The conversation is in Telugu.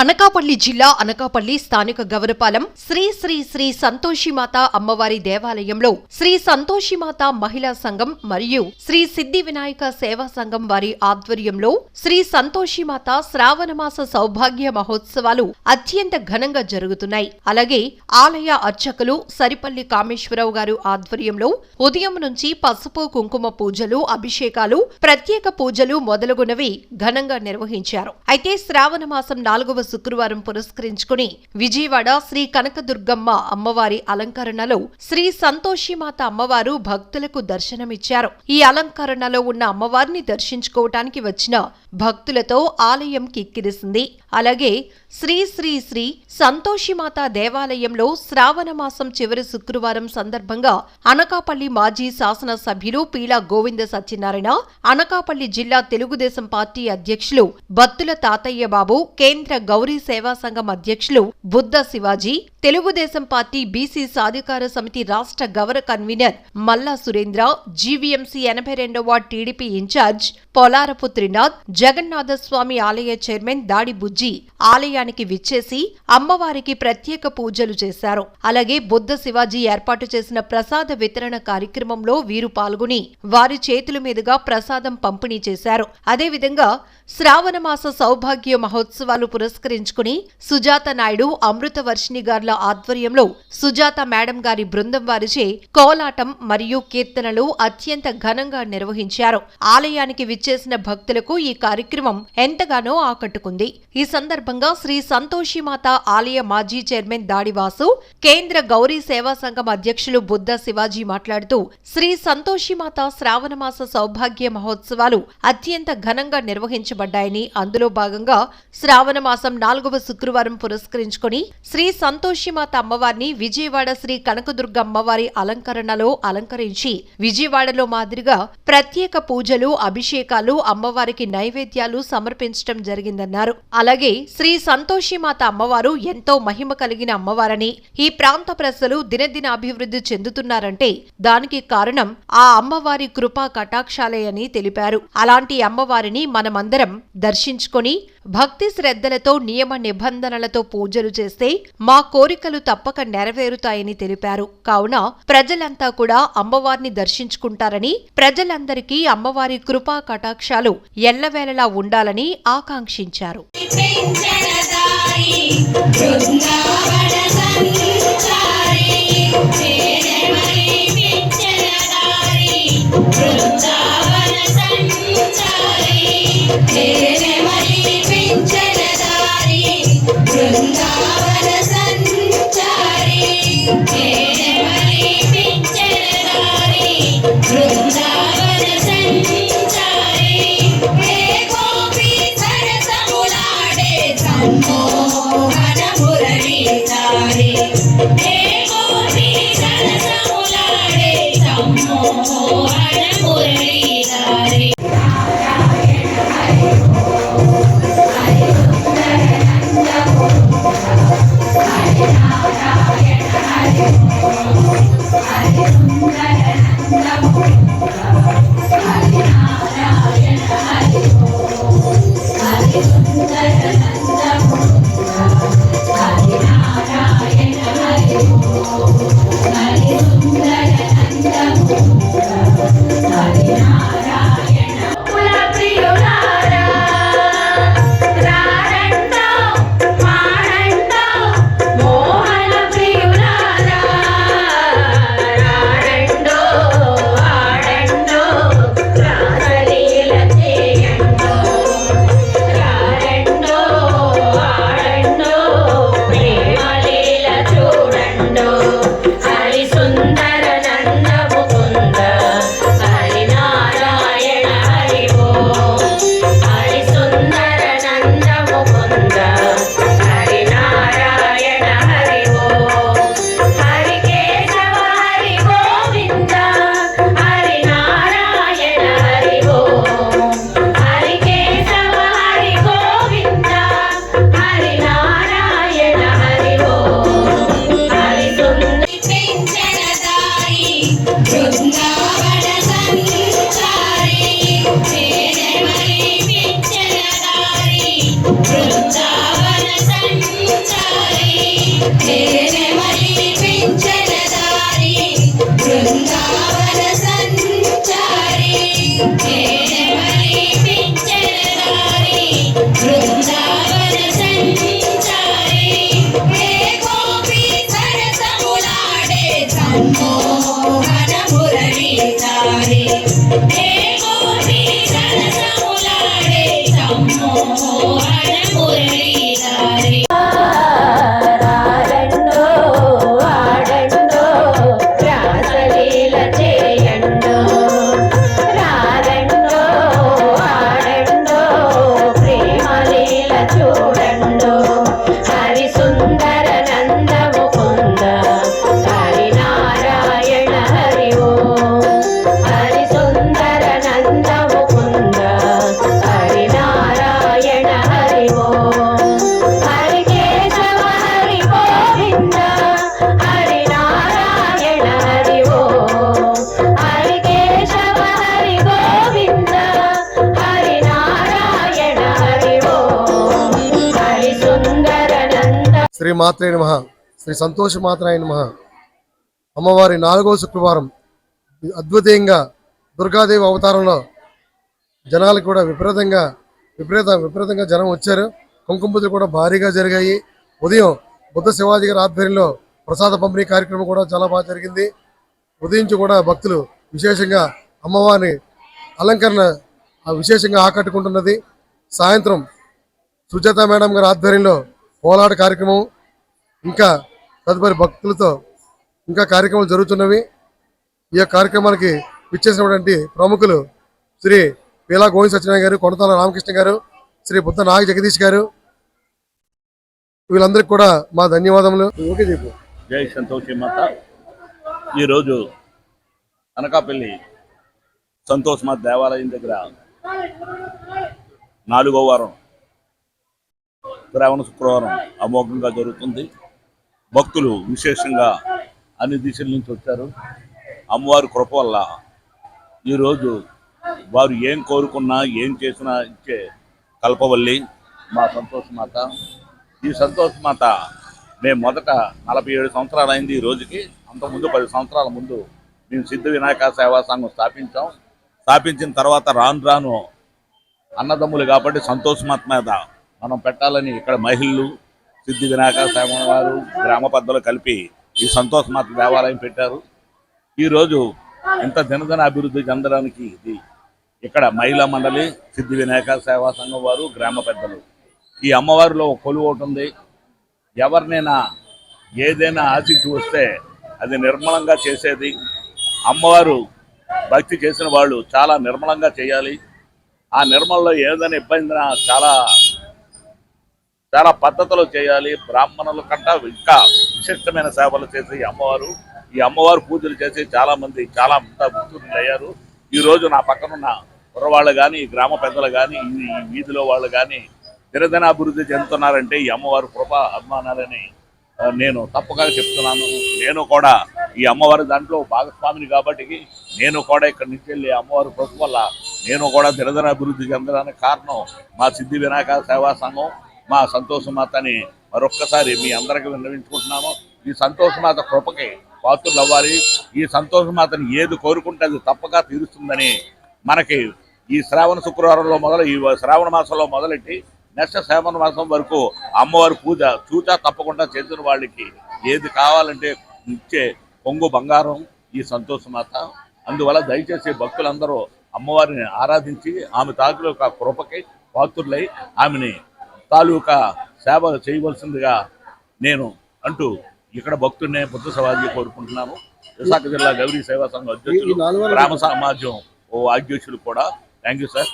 అనకాపల్లి జిల్లా అనకాపల్లి స్థానిక గౌరపాలెం శ్రీ శ్రీ శ్రీ సంతోషిమాత అమ్మవారి దేవాలయంలో శ్రీ సంతోషిమాత మహిళా సంఘం మరియు శ్రీ సిద్ధి వినాయక సేవా సంఘం వారి ఆధ్వర్యంలో శ్రీ సంతోషిమాత శ్రావణమాస సౌభాగ్య మహోత్సవాలు అత్యంత ఘనంగా జరుగుతున్నాయి. అలాగే ఆలయ అర్చకులు సరిపల్లి కామేశ్వరరావు గారు ఆధ్వర్యంలో ఉదయం నుంచి పసుపు కుంకుమ పూజలు అభిషేకాలు ప్రత్యేక పూజలు మొదలగునవి ఘనంగా నిర్వహించారు. అయితే శ్రావణ మాసం నాలుగవ శుక్రవారం పురస్కరించుకుని విజయవాడ శ్రీ కనకదుర్గమ్మ అమ్మవారి అలంకరణలో శ్రీ సంతోషిమాత అమ్మవారు భక్తులకు దర్శనమిచ్చారు. ఈ అలంకరణలో ఉన్న అమ్మవారిని దర్శించుకోవటానికి వచ్చిన భక్తులతో ఆలయం కిక్కిరిసింది. అలాగే శ్రీ శ్రీ శ్రీ సంతోషిమాత దేవాలయంలో శ్రావణ మాసం చివరి శుక్రవారం సందర్భంగా అనకాపల్లి మాజీ శాసన సభ్యులు పీలా గోవింద సత్యనారాయణ అనకాపల్లి జిల్లా తెలుగుదేశం పార్టీ అధ్యక్షులు బత్తుల తాతయ్య బాబు కేంద్ర గౌరీ సేవా సంఘం అధ్యక్షులు బుద్ధ శివాజీ తెలుగుదేశం పార్టీ బీసీ సాధికార సమితి రాష్ట్ర గవర కన్వీనర్ మల్లా సురేంద్ర జీవీఎంసీ ఎనభై రెండవ టీడీపీ ఇన్ఛార్జ్ పొలారపు త్రినాథ్ జగన్నాథస్వామి ఆలయ చైర్మన్ దాడి బుజ్జి ఆలయానికి విచ్చేసి అమ్మవారికి ప్రత్యేక పూజలు చేశారు. అలాగే బుద్ధ శివాజీ ఏర్పాటు చేసిన ప్రసాద వితరణ కార్యక్రమంలో వీరు పాల్గొని వారి చేతుల మీదుగా ప్రసాదం పంపిణీ చేశారు. అదేవిధంగా శ్రావణమాస సౌభాగ్య మహోత్సవాలు పురస్కరించుకుని సుజాత నాయుడు అమృత వర్షిణి గార్ల ఆధ్వర్యంలో సుజాత మేడం గారి బృందం వారిచే కోలాటం మరియు కీర్తనలు అత్యంత ఘనంగా నిర్వహించారు. ఆలయానికి విచ్చేసిన భక్తులకు ఈ కార్యక్రమం ఎంతగానో ఆకట్టుకుంది. ఈ సందర్భంగా శ్రీ సంతోషిమాత ఆలయ మాజీ చైర్మన్ దాడివాసు కేంద్ర గౌరీ సేవా సంఘం అధ్యక్షులు బుద్ధ శివాజీ మాట్లాడుతూ శ్రీ సంతోషిమాత శ్రావణమాస సౌభాగ్య మహోత్సవాలు అత్యంత ఘనంగా నిర్వహించారు నిర్వహించబడ్డాయని అందులో భాగంగా శ్రావణ మాసం నాలుగవ శుక్రవారం పురస్కరించుకొని శ్రీ సంతోషిమాత అమ్మవారిని విజయవాడ శ్రీ కనకదుర్గ అమ్మవారి అలంకరణలో అలంకరించి విజయవాడలో మాదిరిగా ప్రత్యేక పూజలు అభిషేకాలు అమ్మవారికి నైవేద్యాలు సమర్పించడం జరిగిందన్నారు. అలాగే శ్రీ సంతోషిమాత అమ్మవారు ఎంతో మహిమ కలిగిన అమ్మవారని ఈ ప్రాంత ప్రజలు దినదిన అభివృద్ధి చెందుతున్నారంటే దానికి కారణం ఆ అమ్మవారి కృపా కటాక్షాలే అని తెలిపారు. అలాంటి అమ్మవారిని మనమందరం దర్శించుకొని భక్తి శ్రద్ధలతో నియమ నిబంధనలతో పూజలు చేస్తే మా కోరికలు తప్పక నెరవేరుతాయని తెలిపారు కావున ప్రజలంతా కూడా అమ్మవారిని దర్శించుకుంటారని ప్రజలందరికీ అమ్మవారి కృపా కటాక్షాలు ఎల్లవేళలా ఉండాలని ఆకాంక్షించారు చించనదాయి Sim. మాత్రే నమ. శ్రీ సంతోష మాత్రాయ నమ. అమ్మవారి నాలుగవ శుక్రవారం అద్భుతంగా దుర్గాదేవి అవతారంలో జనాలు కూడా విపరీతంగా విపరీత విపరీతంగా జనం వచ్చారు. కుంకుమ పూజలు కూడా భారీగా జరిగాయి. ఉదయం బుద్ధ శివాజీ గారి ఆధ్వర్యంలో ప్రసాద పంపిణీ కార్యక్రమం కూడా చాలా బాగా జరిగింది. ఉదయం నుంచి కూడా భక్తులు విశేషంగా అమ్మవారిని అలంకరణ విశేషంగా ఆకట్టుకుంటున్నది. సాయంత్రం సుజాత మేడం గారి ఆధ్వర్యంలో పోలాట కార్యక్రమం ఇంకా తదుపరి భక్తులతో ఇంకా కార్యక్రమాలు జరుగుతున్నవి. ఈ కార్యక్రమానికి విచ్చేసినటువంటి ప్రముఖులు శ్రీ పీలా గోవింద్ సత్యనారాయణ గారు కొనతాల రామకృష్ణ గారు శ్రీ బుద్ధ నాగ జగదీష్ గారు. వీళ్ళందరికీ కూడా మా ధన్యవాదములు. ఓకే చెప్పు. జై సంతోషి మాత. ఈరోజు అనకాపల్లి సంతోష్ మాత దేవాలయం దగ్గర నాలుగో వారం శ్రావణ శుక్రవారం అమోఘంగా జరుగుతుంది. భక్తులు విశేషంగా అన్ని దిశల నుంచి వచ్చారు. అమ్మవారి కృప వల్ల ఈరోజు వారు ఏం కోరుకున్నా ఏం చేసినా ఇచ్చే కల్పవల్లి మా సంతోష్ మాత. ఈ సంతోష్ మాత మేము మొదట నలభై ఏడు సంవత్సరాలు అయింది ఈ రోజుకి. అంతకుముందు పది సంవత్సరాల ముందు మేము సిద్ధ వినాయక సేవా సంఘం స్థాపించాం. స్థాపించిన తర్వాత రాను రాను అన్నదమ్ములు కాబట్టి సంతోష్మాత మీద మనం పెట్టాలని ఇక్కడ మహిళలు సిద్ధి వినాయక సేవ వారు గ్రామ పెద్దలు కలిపి ఈ సంతోష్ మాత దేవాలయం పెట్టారు. ఈరోజు ఇంత దినదిన అభివృద్ధి చెందడానికి ఇది ఇక్కడ మహిళా మండలి సిద్ధి వినాయక సేవా సంఘం వారు గ్రామ పెద్దలు. ఈ అమ్మవారిలో ఒక కొలువు ఒకటి ఉంది. ఎవరినైనా ఏదైనా ఆశించి వస్తే అది నిర్మలంగా చేసేది. అమ్మవారు భక్తి చేసిన వాళ్ళు చాలా నిర్మలంగా చేయాలి. ఆ నిర్మలలో ఏదైనా ఇబ్బంది చాలా చాలా పద్ధతిలో చేయాలి. బ్రాహ్మణుల కంట ఇంకా విశిష్టమైన సేవలు చేసి అమ్మవారు. ఈ అమ్మవారు పూజలు చేసి చాలా మంది చాలా భక్తులు అయ్యారు. ఈ రోజు నా పక్కనున్న కుర్రవాళ్ళు కానీ ఈ గ్రామ పెద్దలు కానీ ఈ వీధిలో వాళ్ళు కానీ దినదిన అభివృద్ధి చెందుతున్నారంటే ఈ అమ్మవారి కృప అభిమానాలని నేను తప్పగా చెప్తున్నాను. నేను కూడా ఈ అమ్మవారి దాంట్లో భాగస్వామిని కాబట్టి నేను కూడా ఇక్కడి నుంచి వెళ్ళి అమ్మవారి కృప వల్ల నేను కూడా దినదిన అభివృద్ధి చెందడానికి కారణం మా సిద్ధి వినాయక సేవా సంఘం. మా సంతోషమాతని మరొక్కసారి మీ అందరికీ విన్నవించుకుంటున్నాము. ఈ సంతోషమాత కృపకి పాత్రలు అవ్వాలి ఈ సంతోషమాతని ఏది కోరుకుంటే అది తప్పగా తీరుస్తుందని మనకి ఈ శ్రావణ శుక్రవారంలో మొదలు ఈ శ్రావణ మాసంలో మొదలెట్టి నెక్స్ట్ శ్రావణ మాసం వరకు అమ్మవారి పూజ చూచా తప్పకుండా చేసిన వాళ్ళకి ఏది కావాలంటే ఇచ్చే కొంగు బంగారం ఈ సంతోషమాత అందువల్ల దయచేసి భక్తులందరూ అమ్మవారిని ఆరాధించి ఆమె తాలూకా కృపకి పాత్రులై ఆమెని తాలూకా సేవ చేయవలసిందిగా నేను అంటూ ఇక్కడ భక్తుడినే బుద్ధ సవాజీ కోరుకుంటున్నాను. విశాఖ జిల్లా గౌరీ సేవా సంఘం అధ్యక్షులు గ్రామ సమాజం ఓ అధ్యక్షులు కూడా. Thank you sir